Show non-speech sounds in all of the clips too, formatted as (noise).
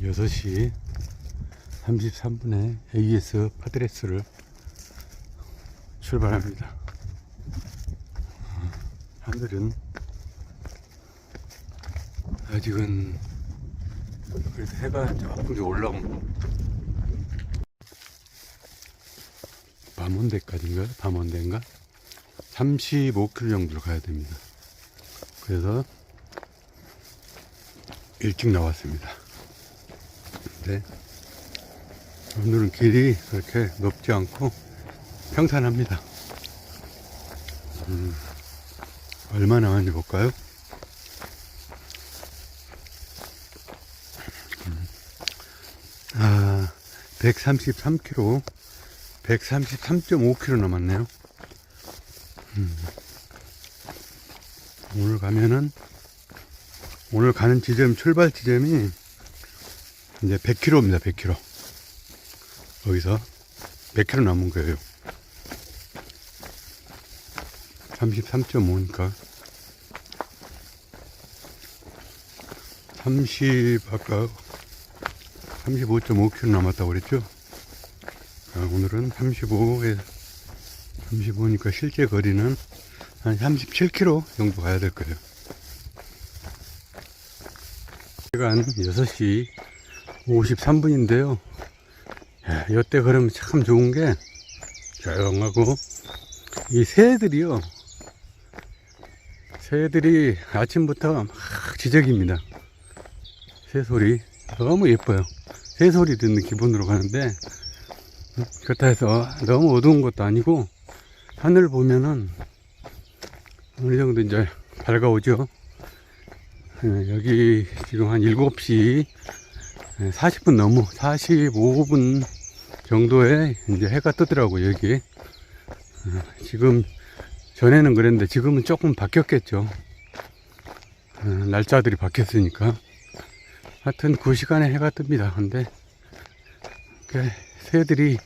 6시 33분에 AS 파드레스를 출발합니다. 하늘은 아직은 그래도 해가 조금 올라온 밤원대까지인가요? 밤원대인가? 35km 정도로 가야 됩니다. 그래서 일찍 나왔습니다. 근데 오늘은 길이 그렇게 높지 않고 평탄합니다. 음, 얼마 나왔는지 볼까요? 음, 아, 133km, 133.5km 남았네요. 음, 오늘 가면은 오늘 가는 지점 출발 지점이 이제 100km입니다. 100km. 여기서 100km 남은 거예요. 33.5니까 30 아까 35.5km 남았다고 그랬죠? 아, 오늘은 35에 35니까 실제 거리는 한 37km 정도 가야 될 거예요. 시간 6시 53분인데요. 이때 걸으면 참 좋은 게 조용하고 이 새들이요. 새들이 아침부터 막 지적입니다. 새소리 너무 예뻐요. 새소리 듣는 기분으로 가는데 그렇다 해서 너무 어두운 것도 아니고 하늘 보면은 어느 정도 이제 밝아오죠. 예, 여기 지금 한 7시 40분 넘어 45분 정도에 이제 해가 뜨더라고요 여기 어, 지금 전에는 그랬는데 지금은 조금 바뀌었겠죠. 어, 날짜들이 바뀌었으니까. 하여튼 그 시간에 해가 뜹니다. 근데 그 새들이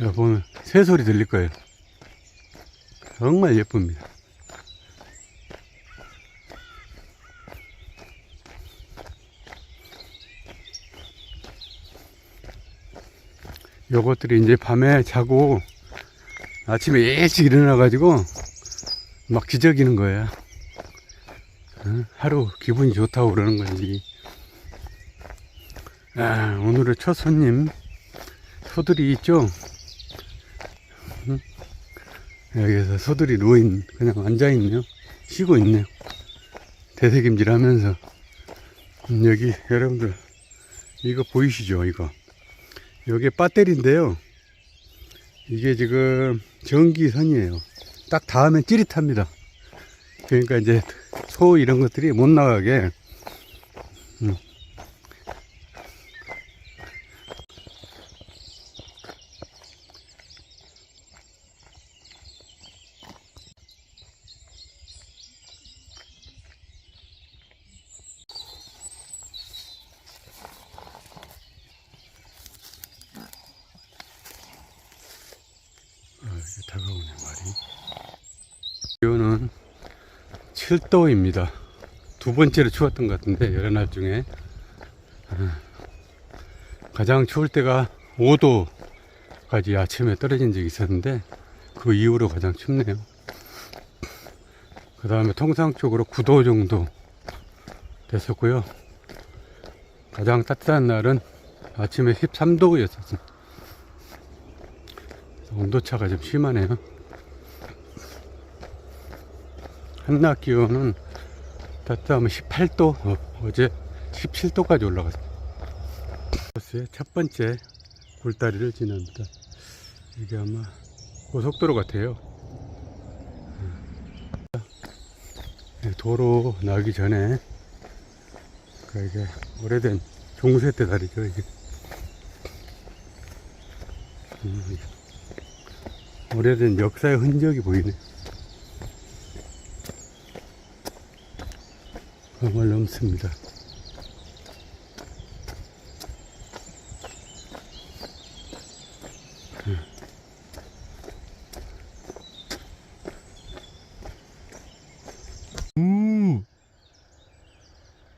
여러분 새소리 들릴 거예요. 정말 예쁩니다 요것들이 이제 밤에 자고 아침에 일찍 일어나 가지고 막 기저귀는 거야. 어? 하루 기분이 좋다고 그러는 건지. 아, 오늘의 첫 손님, 소들이 있죠? 응? 여기서 소들이 누워있, 그냥 앉아있네요. 쉬고 있네요. 대세김질 하면서. 음, 여기, 여러분들, 이거 보이시죠? 이거. 이게 배터리인데요. 이게 지금 전기선이에요. 딱 닿으면 찌릿합니다. 그러니까 이제 소 이런 것들이 못 나가게. 음. 아, 이게 다가오네 말이. 기온은 7도입니다. 두 번째로 추웠던 것 같은데 여러 날 중에 아, 가장 추울 때가 5도까지 아침에 떨어진 적이 있었는데 그 이후로 가장 춥네요. 그 다음에 통상적으로 9도 정도 됐었고요. 가장 따뜻한 날은 아침에 13도였었습니다. 온도차가 좀 심하네요. 한낮 기온은 따뜻하면 18도, 어, 제 17도까지 올라갔습니다. 버스의 첫 번째 굴다리를 지납니다. 이게 아마 고속도로 같아요. 네, 도로 나기 전에 그 이게 오래된 종세대 다리죠 이게. 음, 오래된 역사의 흔적이 보이네. 강을 넘습니다. 무,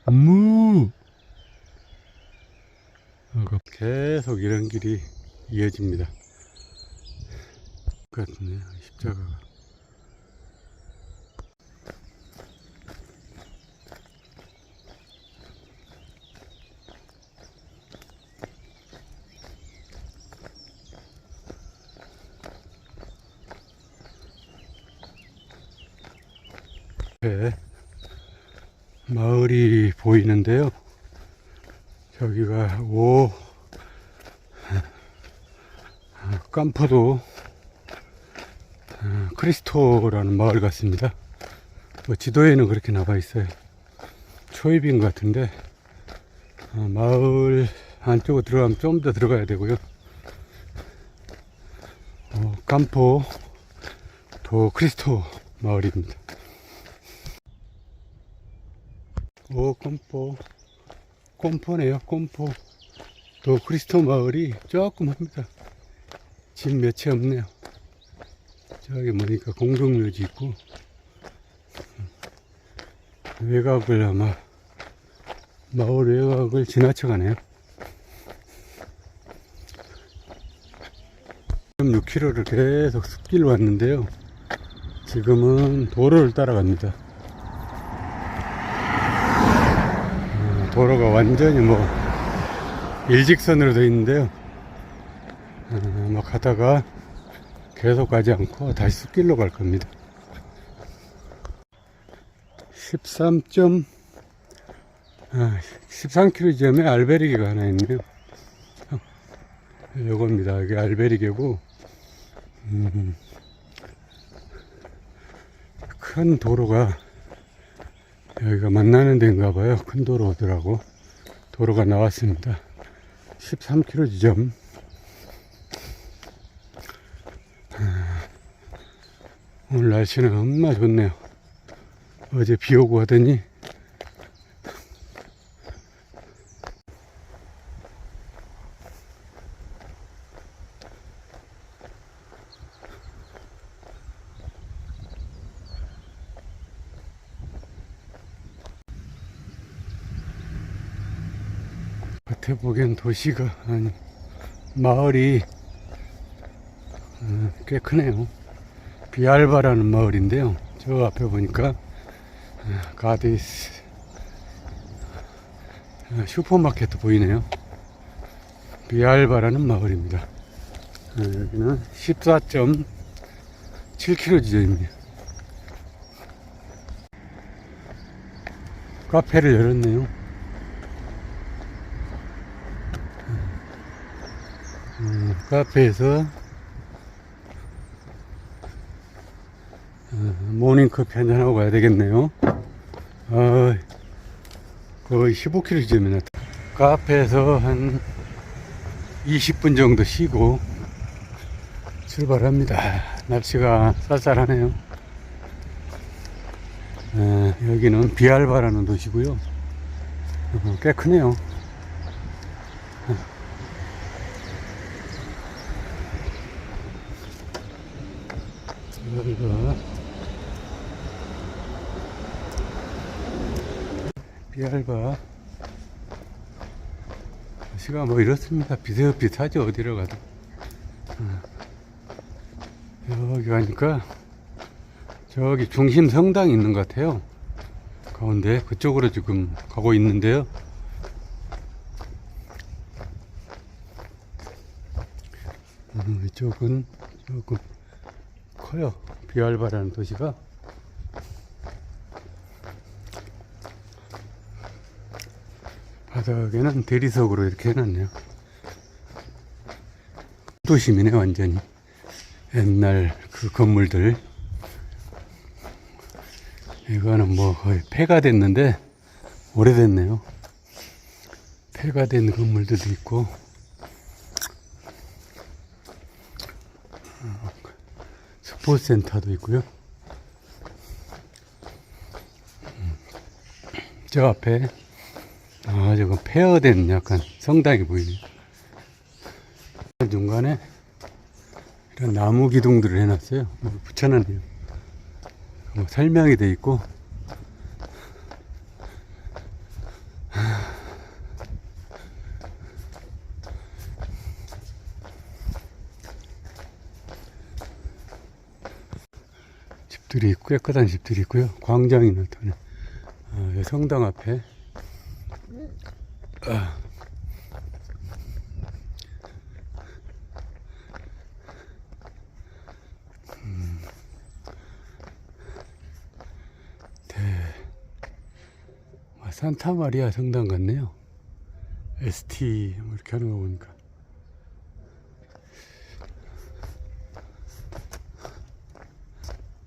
무, 어, 계속 이런 길이 이어집니다. 같네 십자가가. 네, 마을이 보이는데요. 저기가 오 깜퍼도 어, 크리스토라는 마을 같습니다. 뭐 지도에는 그렇게 나와 있어요. 초입인 것 같은데 어, 마을 안쪽으로 들어가면 좀 더 들어가야 되고요. 어, 깜포 도 크리스토 마을입니다. 오 꼼포. 꼼포네요 꼼포. 도 크리스토 마을이 조금 합니다. 집 몇 채 없네요. 저기 보니까 공동묘지 있고. 외곽을 아마 마을 외곽을 지나쳐 가네요. 6km를 계속 숲길로 왔는데요. 지금은 도로를 따라갑니다 도로가 완전히 뭐 일직선으로 되어 있는데요. 어, 뭐 가다가 계속 가지 않고 다시 숲길로 갈 겁니다. 13. 아, 13km 지점에 알베리게가 하나 있네요. 어, 요겁니다. 이게 알베리게고, 음, 큰 도로가 여기가 만나는 데인가 봐요. 큰 도로더라고. 도로가 나왔습니다. 13km 지점. 아, 오늘 날씨는 엄마 좋네요. 어제 비 오고 하더니 겉에 보기엔 도시가 아니 마을이 어, 꽤 크네요. 비알바라는 마을인데요. 저 앞에 보니까 어, 가디스 어, 슈퍼마켓도 보이네요. 비알바라는 마을입니다. 어, 여기는 14.7km 지점입니다. 카페를 열었네요. 음, 카페에서 어, 모닝커피 한잔 하고 가야 되겠네요. 어, 거의 15km 지점이나 카페에서 한 20분 정도 쉬고 출발합니다. 날씨가 쌀쌀하네요. 어, 여기는 비알바라는 도시고요. 어, 꽤 크네요. 여기가 비알바 시가 뭐 이렇습니다. 비슷비슷하죠 어디로 가도 어. 여기 가니까 저기 중심 성당이 있는 것 같아요. 가운데 그쪽으로 지금 가고 있는데요. 음, 이쪽은 조금 커요. 비알바라는 도시가. 바닥에는 대리석으로 이렇게 해놨네요. 도심이네, 완전히. 옛날 그 건물들. 이거는 뭐 거의 폐가 됐는데, 오래됐네요. 폐가 된 건물들도 있고, 스포츠 센터도 있고요. 음. 저 앞에 아주 그 폐허된 약간 성당이 보이네요. 중간에 이런 나무 기둥들을 해놨어요. 뭐 붙여놨네요. 뭐 설명이 돼 있고 집들이 있고 깨끗한 집들이 있고요. 광장이 나타나 아, 어, 성당 앞에 음. 대 아, 산타 마리아 성당 같네요. ST 뭐 이렇게 하는 거 보니까.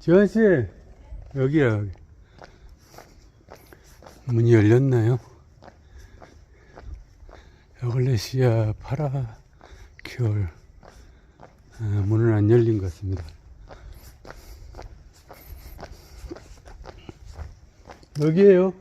지원 씨 여기야 여기. 문이 열렸나요? 에글레시아 파라큐얼 아, 문은 안 열린 것 같습니다. 여기에요.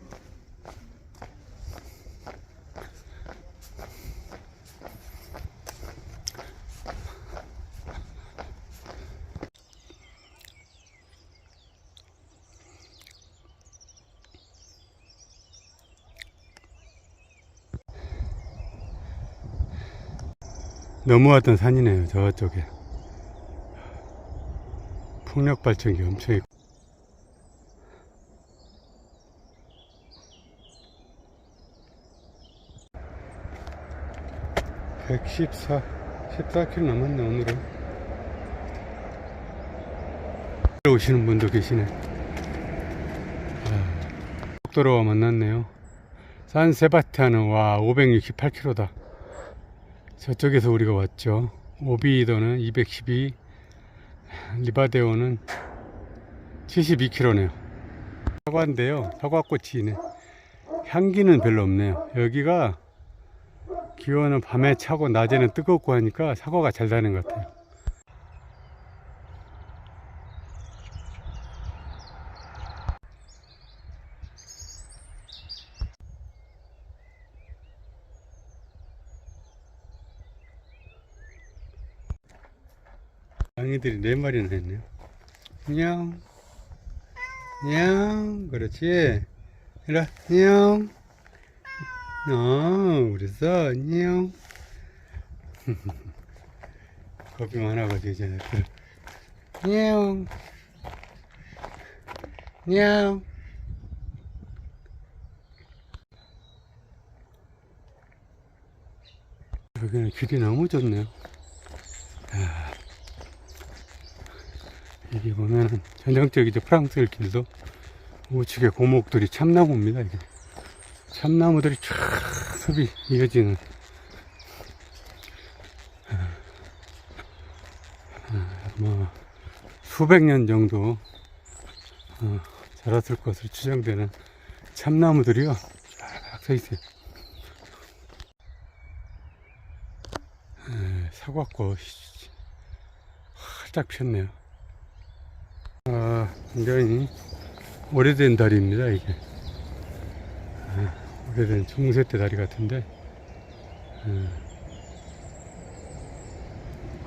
넘어왔던 산이네요. 저쪽에. 풍력 발전기 엄청 있고. 114, 14km 남았네, 오늘은. 오시는 분도 계시네. 아, 속도로와 만났네요. 산 세바스티아는 와, 568km다. 저쪽에서 우리가 왔죠. 오비도는 212, 리바데오는 72km네요. 사과인데요. 사과꽃이 네. 향기는 별로 없네요. 여기가 기온은 밤에 차고 낮에는 뜨겁고 하니까 사과가 잘 나는 것 같아요. 양이들이 네 마리나 했네요. 안녕. 안녕. 그렇지. 이리 와. 안녕. 어, 써. 안녕. (laughs) 겁이 많아가지고 이제. 그래. 안녕. 안녕. 여기는 길이 너무 좋네요. 여기 보면은 전형적이죠 프랑스 길도 우측에 고목들이 참나무입니다 이게. 참나무들이 쫙 숲이 이어지는. 아, 뭐 수백 년 정도 어, 자랐을 것으로 추정되는 참나무들이요. 쫙 서 있어요. 에, 사과꽃이 활짝 폈네요. 아, 굉장히 오래된 다리입니다, 이게. 아, 오래된 중세 때 다리 같은데, 아,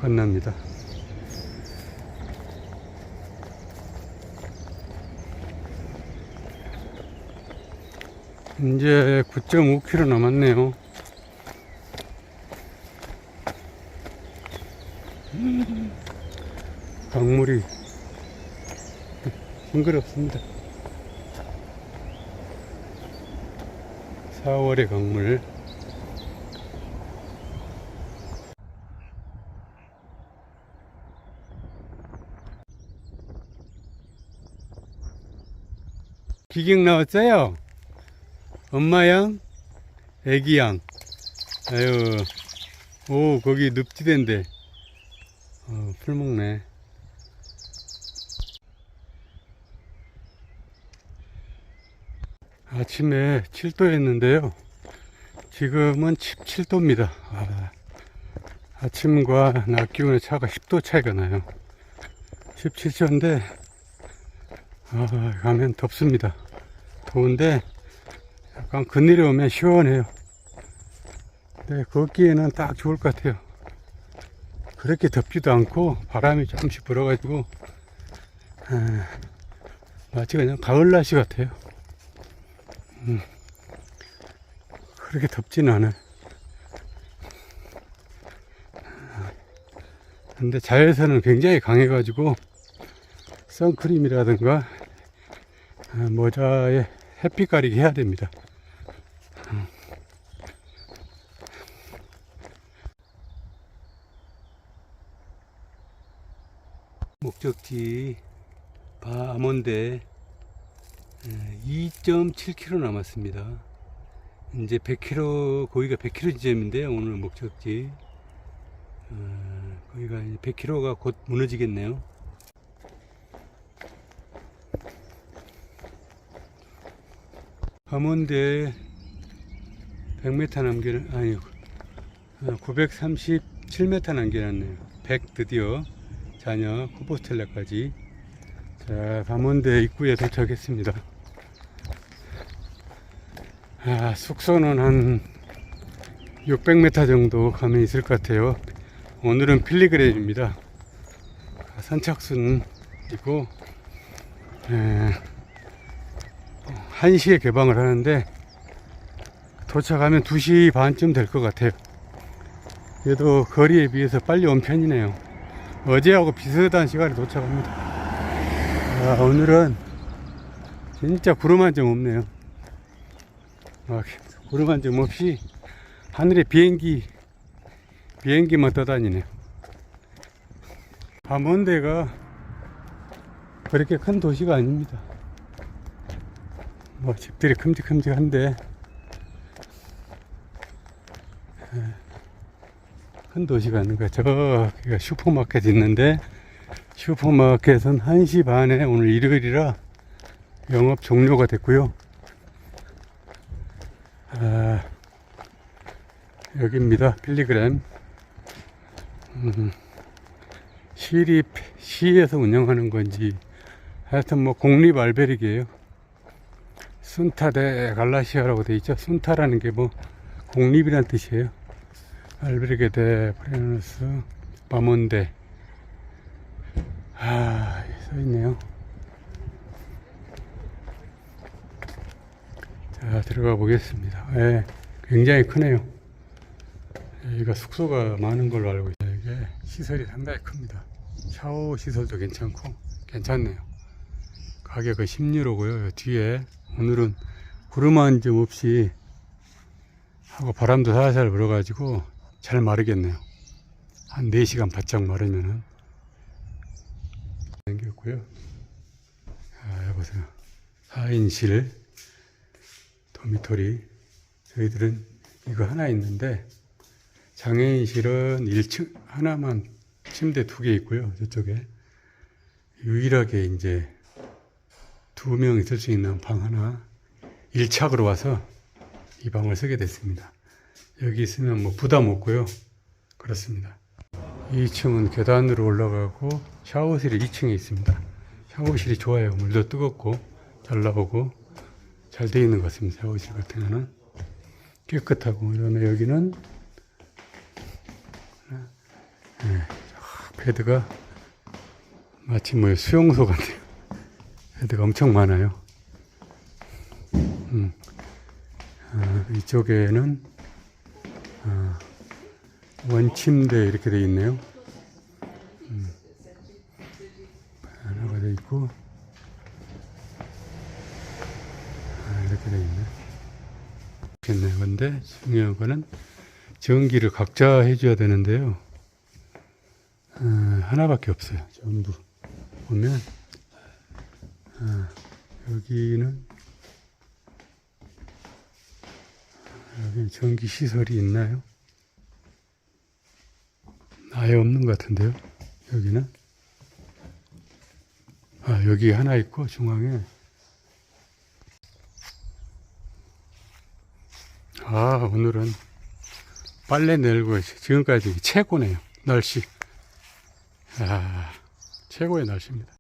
건납니다. 이제 9.5km 남았네요. 음, 강물이 싱그럽습니다. 4월의 강물. 기경 나왔어요? 엄마 양? 애기 양? 아유, 오, 거기 늪지대인데. 어, 풀 먹네. 아침에 7도였는데요. 지금은 17도입니다. 아, 침과낮 기온의 차가 10도 차이가 나요. 17도인데, 아, 가면 덥습니다. 더운데, 약간 그늘에 오면 시원해요. 네, 걷기에는 딱 좋을 것 같아요. 그렇게 덥지도 않고, 바람이 조금씩 불어가지고, 아, 마치 그냥 가을 날씨 같아요. 그렇게 덥지는 않아요. 근데 자외선은 굉장히 강해가지고 선크림이라든가 아, 모자에 햇빛 가리기 해야 됩니다. 음. 목적지 바몬데 2.7km 남았습니다. 이제 100km, 거기가 100km 지점인데요. 오늘 목적지. 어, 거기가 100km가 곧 무너지겠네요. 함원대 100m 남기는 아니 937m 남겨놨네요. 100 드디어 자녀 코보스텔라까지 자 밤원대 입구에 도착했습니다. 아, 숙소는 한 600m 정도 가면 있을 것 같아요. 오늘은 필리그램입니다. 선착순이고 에, 1시에 개방을 하는데 도착하면 2시 반쯤 될 것 같아요. 그래도 거리에 비해서 빨리 온 편이네요. 어제하고 비슷한 시간에 도착합니다. 아, 오늘은 진짜 구름 한 점 없네요. 아, 구름 한 점 없이 하늘에 비행기 비행기만 떠다니네요. 밤원대가 그렇게 큰 도시가 아닙니다. 뭐 집들이 큼직큼직한데 에, 큰 도시가 아닌가. 저기가 슈퍼마켓 있는데 슈퍼마켓은 1시 반에 오늘 일요일이라 영업 종료가 됐고요. 아, 여기입니다. 필리그램. 음, 시립, 시에서 운영하는 건지 하여튼 뭐 공립 알베르기예요. 순타데 갈라시아라고 돼 있죠. 순타라는 게 뭐 공립이란 뜻이에요. 알베르게 데 프레누스 바몬데 아, 써 있네요. 자, 들어가 보겠습니다. 예, 굉장히 크네요. 여기가 숙소가 많은 걸로 알고 있어요. 이게 시설이 상당히 큽니다. 샤워 시설도 괜찮고, 괜찮네요. 가격은 10유로고요. 뒤에 오늘은 구름 한 점 없이 하고 바람도 살살 불어가지고 잘 마르겠네요. 한 4시간 바짝 마르면은 생겼고요. 아, 여보세요. 4인실 도미토리. 저희들은 이거 하나 있는데 장애인실은 1층 하나만 침대 두 개 있고요. 저쪽에 유일하게 이제 두 명 있을 수 있는 방 하나 1착으로 와서 이 방을 쓰게 됐습니다. 여기 있으면 뭐 부담 없고요. 그렇습니다. 2층은 계단으로 올라가고 샤워실이 2층에 있습니다. 샤워실이 좋아요. 물도 뜨겁고 잘 나오고 잘 되어 있는 것 같습니다. 샤워실 같은 거는 깨끗하고 그다음에 여기는 네, 베드가 마치 뭐 수용소 같아요. 베드가 엄청 많아요. 음. 아, 이쪽에는 아, 원침대 이렇게 돼 있네요. 음. 하나가 돼 있고 있네. 좋겠네요. 근데 중요한 거는 전기를 각자 해줘야 되는데요. 아, 하나밖에 없어요. 전부 보면 아, 여기는 여기 전기 시설이 있나요? 아예 없는 것 같은데요. 여기는 아 여기 하나 있고 중앙에 아 오늘은 빨래 내고 지금까지 최고네요. 날씨 아 최고의 날씨입니다.